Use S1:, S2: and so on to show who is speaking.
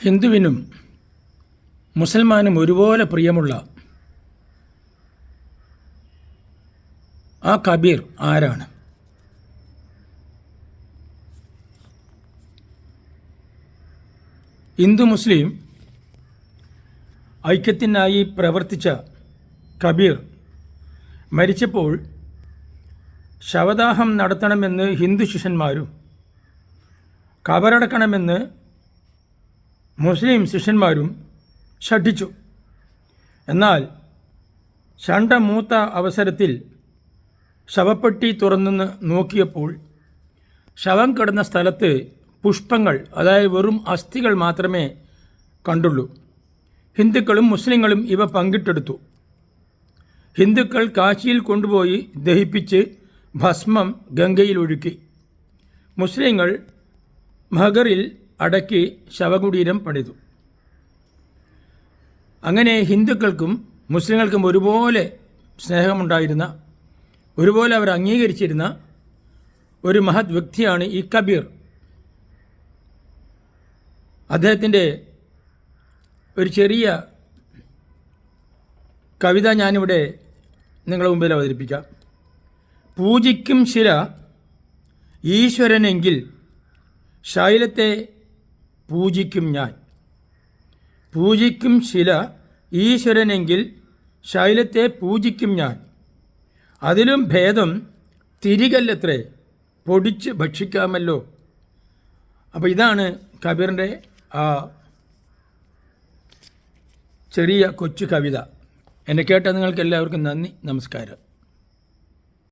S1: ഹിന്ദുവിനും മുസൽമാനും ഒരുപോലെ പ്രിയമുള്ള ആ കബീർ ആരാണ്? ഹിന്ദു മുസ്ലിം ഐക്യത്തിനായി പ്രവർത്തിച്ച കബീർ മരിച്ചപ്പോൾ ശവദാഹം നടത്തണമെന്ന് ഹിന്ദു ശിഷ്യന്മാരും കബറടക്കണമെന്ന് മുസ്ലിം ശിഷ്യന്മാരും ഷഠിച്ചു എന്നാൽ ഷണ്ട മൂത്ത അവസരത്തിൽ ശവപ്പെട്ടി തുറന്നു നോക്കിയപ്പോൾ ശവം കിടന്ന സ്ഥലത്ത് പുഷ്പങ്ങൾ അതായത് വെറും അസ്ഥികൾ മാത്രമേ കണ്ടുള്ളൂ. ഹിന്ദുക്കളും മുസ്ലിങ്ങളും ഇവ പങ്കിട്ടെടുത്തു. ഹിന്ദുക്കൾ കാശിയിൽ കൊണ്ടുപോയി ദഹിപ്പിച്ച് ഭസ്മം ഗംഗയിൽ ഒഴുക്കി. മുസ്ലിങ്ങൾ മഹറിൽ അടക്കി ശവകുടീരം പണിതു. അങ്ങനെ ഹിന്ദുക്കൾക്കും മുസ്ലിങ്ങൾക്കും ഒരുപോലെ സ്നേഹമുണ്ടായിരുന്ന ഒരുപോലെ അവർ അംഗീകരിച്ചിരുന്ന ഒരു മഹത് വ്യക്തിയാണ് ഈ കബീർ. അദ്ദേഹത്തിന്റെ ഒരു ചെറിയ കവിത ഞാനിവിടെ നിങ്ങളുടെ മുമ്പിൽ അവതരിപ്പിക്കാം. പൂജിക്കും ശില ഈശ്വരനെങ്കിൽ ശൈലത്തെ പൂജിക്കും ഞാൻ. പൂജിക്കും ശില ഈശ്വരനെങ്കിൽ ശൈലത്തെ പൂജിക്കും ഞാൻ. അതിലും ഭേദം തിരികല്ലത്രേ പൊടിച്ച് ഭക്ഷിക്കാമല്ലോ. അപ്പോൾ ഇതാണ് കബീറിന്റെ ആ ചെറിയ കൊച്ചു കവിത. എന്നെ കേട്ട നിങ്ങൾക്ക് എല്ലാവർക്കും നന്ദി നമസ്കാരം.